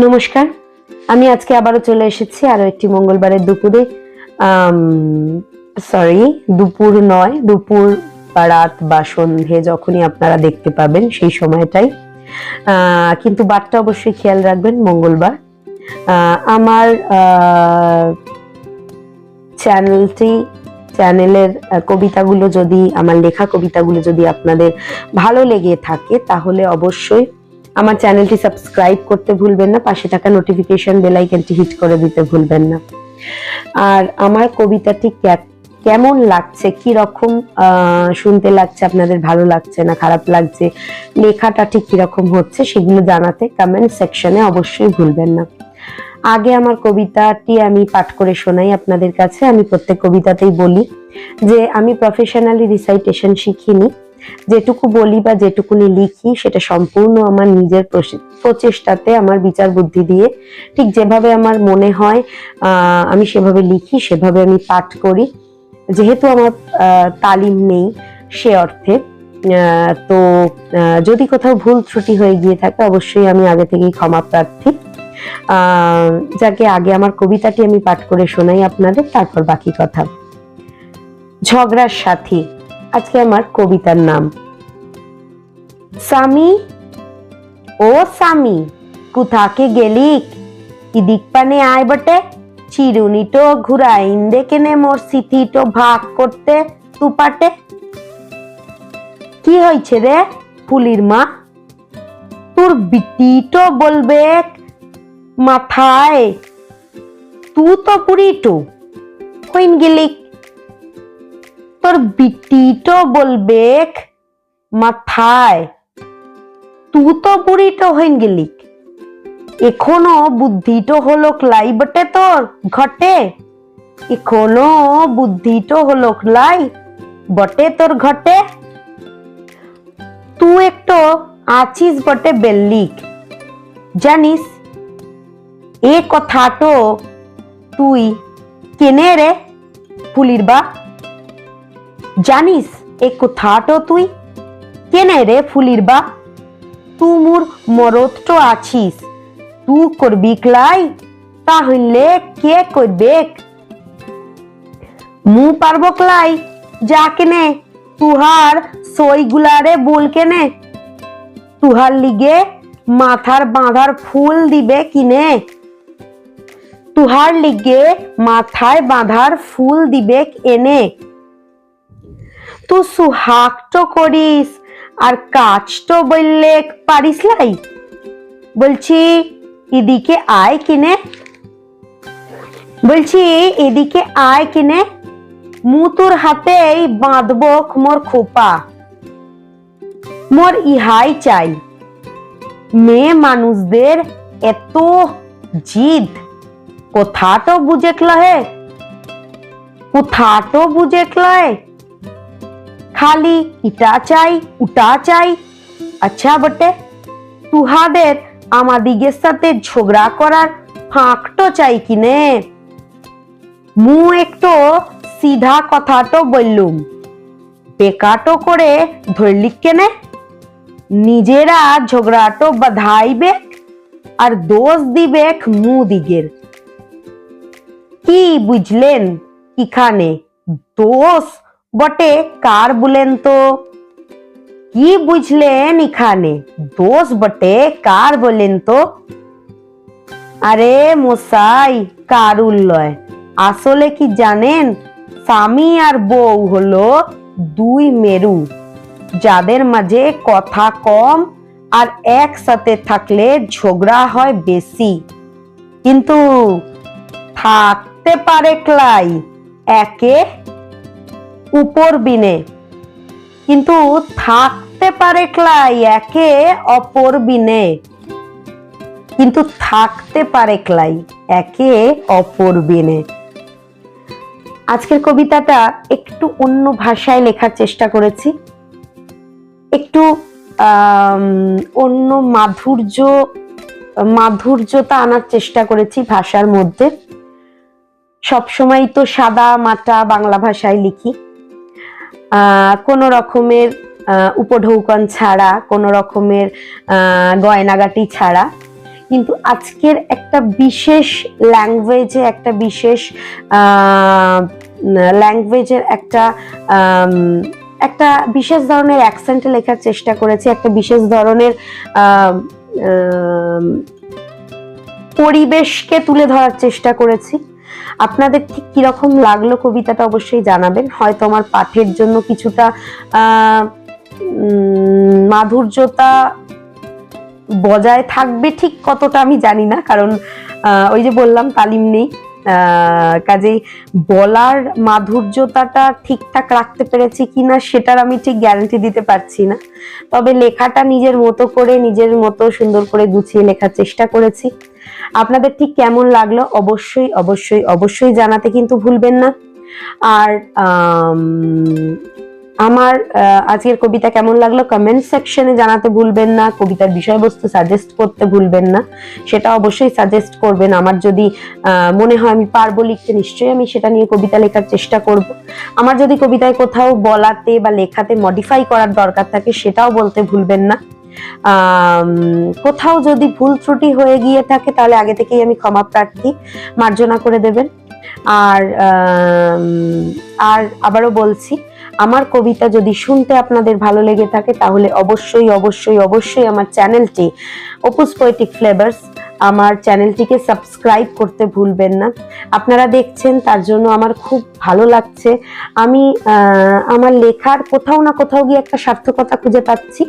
নমস্কার। আমি আজকে আবারও চলে এসেছি আরও একটি মঙ্গলবারের দুপুরে। সরি দুপুর নয়, দুপুর বা রাত বা সন্ধে যখনই আপনারা দেখতে পাবেন সেই সময়টাই। কিন্তু বারটা অবশ্যই খেয়াল রাখবেন, মঙ্গলবার। আমার চ্যানেলটি চ্যানেলের কবিতাগুলো যদি, আমার লেখা কবিতাগুলো যদি আপনাদের ভালো লেগে থাকে, তাহলে অবশ্যই আমার চ্যানেলটি সাবস্ক্রাইব করতে ভুলবেন না, পাশে থাকা নোটিফিকেশন বেল আইকনটি হিট করে দিতে ভুলবেন না। আর আমার কবিতাটি কেমন লাগছে কি রকম শুনতে লাগছে, আপনাদের ভালো লাগছে না, খারাপ লাগছে, লেখাটা ঠিক কীরকম হচ্ছে সেগুলো জানাতে কমেন্ট সেকশনে অবশ্যই ভুলবেন না। আগে আমার কবিতাটি আমি পাঠ করে শোনাই আপনাদের কাছে। আমি প্রত্যেক কবিতাতেই বলি যে, আমি প্রফেশনালি রিসাইটেশন শিখিনি। যেটুকু বলি বা যেটুকুনি লিখি, সেটা সম্পূর্ণ আমার নিজের প্রচেষ্টাতে, আমার বিচার বুদ্ধি দিয়ে। ঠিক যেভাবে আমার মনে হয় আমি সেভাবে লিখি, সেভাবে আমি পাঠ করি। যেহেতু আমার তালিম নেই সে অর্থে তো যদি কোথাও ভুল ত্রুটি হয়ে গিয়ে থাকে, অবশ্যই আমি আগে থেকেই ক্ষমা প্রার্থী। যাকে আগে আমার কবিতাটি আমি পাঠ করে শোনাই আপনাদের, তারপর বাকি কথা। ঝগড়ার সাথী। আজকে আমার কবিতার নাম। স্বামী, ও স্বামী, কোথাকে গেলিক? ইদিক পানে আয় বটে চিরুনিটো ঘুরাইন দেখে নে মোর সিথিটো ভাগ করতে তুপাটে। কি হয়েছে রে ফুলির মা? তোর বিটিটো বলবে মাথায়, তু তো পুরিটো হইন গেলিক তোর বিটিটো বলবে মাথায়। তু তো বুড়িটো হইন গেলিক এখনও বুদ্ধিটো হলো ক্লাই বটে তোর ঘটে। এখনও বুদ্ধিটো হলো ক্লাই বটে তোর ঘটে। তু একটো আছিস বটে বেল্লিক। জানিস, এ কথাটো তুই কেনে রে ফুলির বা? জানিস এ কথাটো তুই। কেনে রে ফুলির বা? তু মোর মরদটো আছিস। তু করবি ক্লাই, তাহলে কে করবে? মু পারব ক্লাই, যা কেনে। তুহার সইগুলারে বল কেনে। তুহার লিগে মাথার বাঁধার ফুল দিবে কিনে। তুহার লিগে মাথায় বাঁধার ফুল দিবে এনে। তুই সুহাগটো করিস আর কাজটো বললে পারিস লাই বলছি এদিকে আয় কিনে বলছি এদিকে আয় কিনে মু তোর হাতেই বাঁধব মোর খোপা মোর ইহাই চাই মেয়ে মানুষদের এত জিদ কোথাটো বুঝে হে কোথাটো বুঝে খালি ইটা চাই উটা চাই আচ্ছা বটে তুহাদের আমাদিগের সাথে ঝগড়া করার ফাঁকটো চাই কিনে মু একটু সিধা কথাটো বললুম বেকাটো করে ধরলিক কেনে নিজেরা ঝগড়াটো বাধাইবে আর দোষ দিবে মু দিগের কি বুঝলেন এখানে দোষ বটে, কার বলেন তো? কি বুঝলেন এখানে দোষ বটে, কার বলেন তো? আরে মশাই কারুর লয় আসলে কি জানেন? স্বামী আর বউ হলো দুই মেরু। যাদের মাঝে কথা কম আর একসাথে থাকলে ঝগড়া হয় বেশি। কিন্তু থাকতে পারে ক্লাই, একে উপর বিনে। কিন্তু থাকতে পারে ক্লাই একে অপর বিনে। কিন্তু থাকতে পারে ক্লাই একে অপর বিনে। আজকের কবিতাটা একটু অন্য ভাষায় লেখার চেষ্টা করেছি। একটু অন্য মাধুর্য, মাধুর্যতা আনার চেষ্টা করেছি ভাষার মধ্যে। সবসময় তো সাদা মাটা বাংলা ভাষায় লিখি। কোনো রকমের উপঢৌকন ছাড়া, কোনো রকমের গয়নাগাটি ছাড়া। কিন্তু আজকের একটা বিশেষ ল্যাঙ্গুয়েজে একটা বিশেষ ল্যাঙ্গুয়েজের একটা একটা বিশেষ ধরনের অ্যাকসেন্টে লেখার চেষ্টা করেছি, একটা বিশেষ ধরনের পরিবেশকে তুলে ধরার চেষ্টা করেছি। আপনাদের ঠিক কীরকম লাগল কবিতাটা অবশ্যই জানাবেন। হয়তো আমার পাঠের জন্য কিছুটা মাধুর্যতা বজায় থাকবে ঠিক কতটা আমি জানি না, কারণ ওই যে বললাম তালিম নেই। কাজেই বলার মাধুর্যতাটা ঠিকঠাক রাখতে পেরেছি কি না সেটার আমি ঠিক গ্যারান্টি দিতে পারছি না। তবে লেখাটা নিজের মতো করে, নিজের মতো সুন্দর করে গুছিয়ে লেখার চেষ্টা করেছি। আপনাদের ঠিক কেমন লাগল? অবশ্যই অবশ্যই অবশ্যই জানাতে কিন্তু ভুলবেন না। আর আমার আজকের কবিতা কেমন লাগল? কমেন্ট সেকশনে জানাতে ভুলবেন না। কবিতার বিষয়বস্তু সাজেস্ট করতে ভুলবেন না। সেটা অবশ্যই সাজেস্ট করবেন। আমার যদি মনে হয় আমি পারব লিখতে, নিশ্চয়ই আমি সেটা নিয়ে কবিতা লেখার চেষ্টা করব। আমার যদি কবিতায় কোথাও বলাতে বা লেখাতে মডিফাই করার দরকার থাকে, সেটাও বলতে ভুলবেন না। কোথাও যদি ভুল ত্রুটি হয়ে গিয়ে থাকে, তাহলে আগে থেকেই আমি ক্ষমা প্রার্থী মার্জনা করে দেবেন। আর আর আবারও বলছি, আমার কবিতা যদি শুনতে আপনাদের ভালো লেগে থাকে, তাহলে অবশ্যই অবশ্যই অবশ্যই আমার চ্যানেলটি অপুস পোয়েটিক ফ্লেভার্স আমার চ্যানেলটিকে সাবস্ক্রাইব করতে ভুলবেন না। আপনারা দেখছেন, তার জন্য আমার খুব ভালো লাগছে। আমি আমার লেখার কোথাও না কোথাও গিয়ে একটা সার্থকতা খুঁজে পাচ্ছি।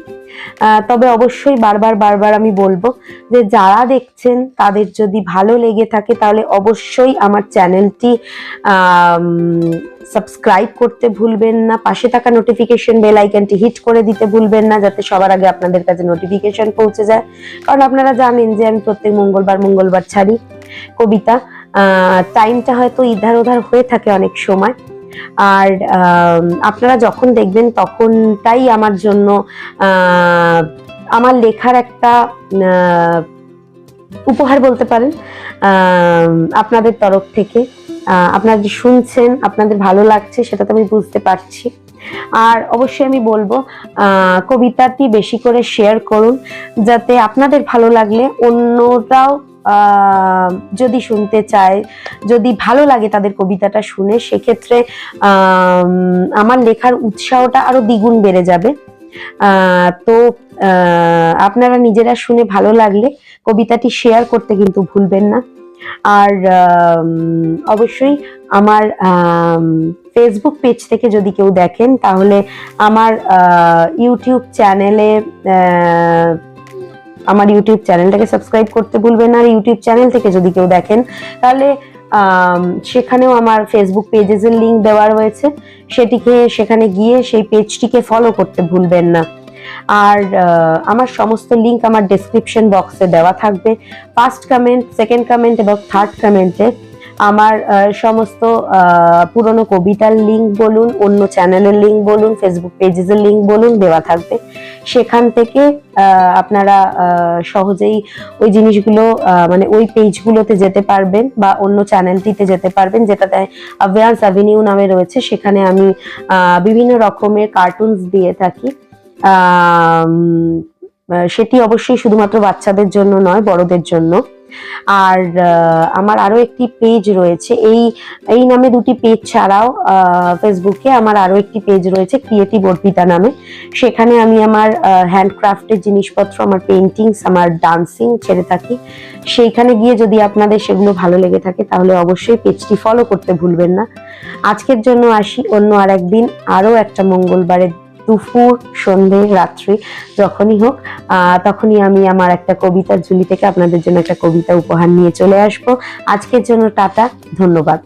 তবে অবশ্যই বারবার বারবার আমি বলব যে, যারা দেখছেন, তাদের যদি ভালো লেগে থাকে, তাহলে অবশ্যই আমার চ্যানেলটি সাবস্ক্রাইব করতে ভুলবেন না, পাশে থাকা নোটিফিকেশন বেল আইকনটি হিট করে দিতে ভুলবেন না, যাতে সবার আগে আপনাদের কাছে নোটিফিকেশন পৌঁছে যায়। কারণ আপনারা জানেন যে আমি প্রত্যেক মঙ্গলবার মঙ্গলবার ছাড়ি কবিতা। টাইমটা হয়তো ইধার ওধার হয়ে থাকে অনেক সময়। আর আপনারা যখন দেখবেন তখনটাই আমার জন্য আমার লেখার একটা উপহার বলতে পারেন আপনাদের তরফ থেকে। আপনারা যে শুনছেন আপনাদের ভালো লাগছে সেটা তো আমি বুঝতে পারছি। আর অবশ্যই আমি বলব কবিতাটি বেশি করে শেয়ার করুন যাতে আপনাদের ভালো লাগলে অন্যরাও যদি শুনতে চায় যদি ভালো লাগে তাদের কবিতাটা শুনে সেক্ষেত্রে আম, আমার লেখার উৎসাহটা আরও দ্বিগুণ বেড়ে যাবে। তো আপনারা নিজেরা শুনে ভালো লাগলে কবিতাটি শেয়ার করতে কিন্তু ভুলবেন না। আর অবশ্যই আমার ফেসবুক পেজ থেকে যদি কেউ দেখেন, তাহলে আমার ইউটিউব চ্যানেলে আমার ইউটিউব চ্যানেলটাকে সাবস্ক্রাইব করতে ভুলবেন আর ইউটিউব চ্যানেল থেকে যদি কেউ দেখেন, তাহলে সেখানেও আমার ফেসবুক পেজেসের লিঙ্ক দেওয়া রয়েছে। সেটিকে, সেখানে গিয়ে সেই পেজটিকে ফলো করতে ভুলবেন না। আর আমার সমস্ত লিংক আমার ডেসক্রিপশন বক্সে দেওয়া থাকবে। ফার্স্ট কমেন্ট সেকেন্ড কমেন্ট এবং থার্ড কমেন্টে আমার সমস্ত পুরনো কবিতার লিঙ্ক বলুন, অন্য চ্যানেলের লিঙ্ক বলুন ফেসবুক পেজেসের লিংক বলুন, দেওয়া থাকবে। সেখান থেকে আপনারা সহজেই ওই জিনিসগুলো মানে ওই পেজগুলোতে যেতে পারবেন বা অন্য চ্যানেলটিতে যেতে পারবেন, যেটাতে অ্যাভিয়ান্স অ্যাভিনিউ নামে রয়েছে। সেখানে আমি বিভিন্ন রকমের কার্টুনস দিয়ে থাকি। সেটি অবশ্যই শুধুমাত্র বাচ্চাদের জন্য নয়, বড়দের জন্য। আর আমার আরও একটি পেজ রয়েছে। এই এই নামে দুটি পেজ ছাড়াও ফেসবুকে আমার আরও একটি পেজ রয়েছে ক্রিয়েটিভ অর্পিতা নামে। সেখানে আমি আমার হ্যান্ডক্রাফটের জিনিসপত্র, আমার পেন্টিংস আমার ডান্সিং ছেড়ে থাকি। সেইখানে গিয়ে যদি আপনাদের সেগুলো ভালো লেগে থাকে, তাহলে অবশ্যই পেজটি ফলো করতে ভুলবেন না। আজকের জন্য আসি, অন্য আর একদিন আরও একটা মঙ্গলবারের দুপুর সন্ধে রাত্রি, যখনই হোক তখনই আমি আমার একটা কবিতার ঝুলি থেকে আপনাদের জন্য একটা কবিতা উপহার নিয়ে চলে আসব। আজকের জন্য টাটা, ধন্যবাদ।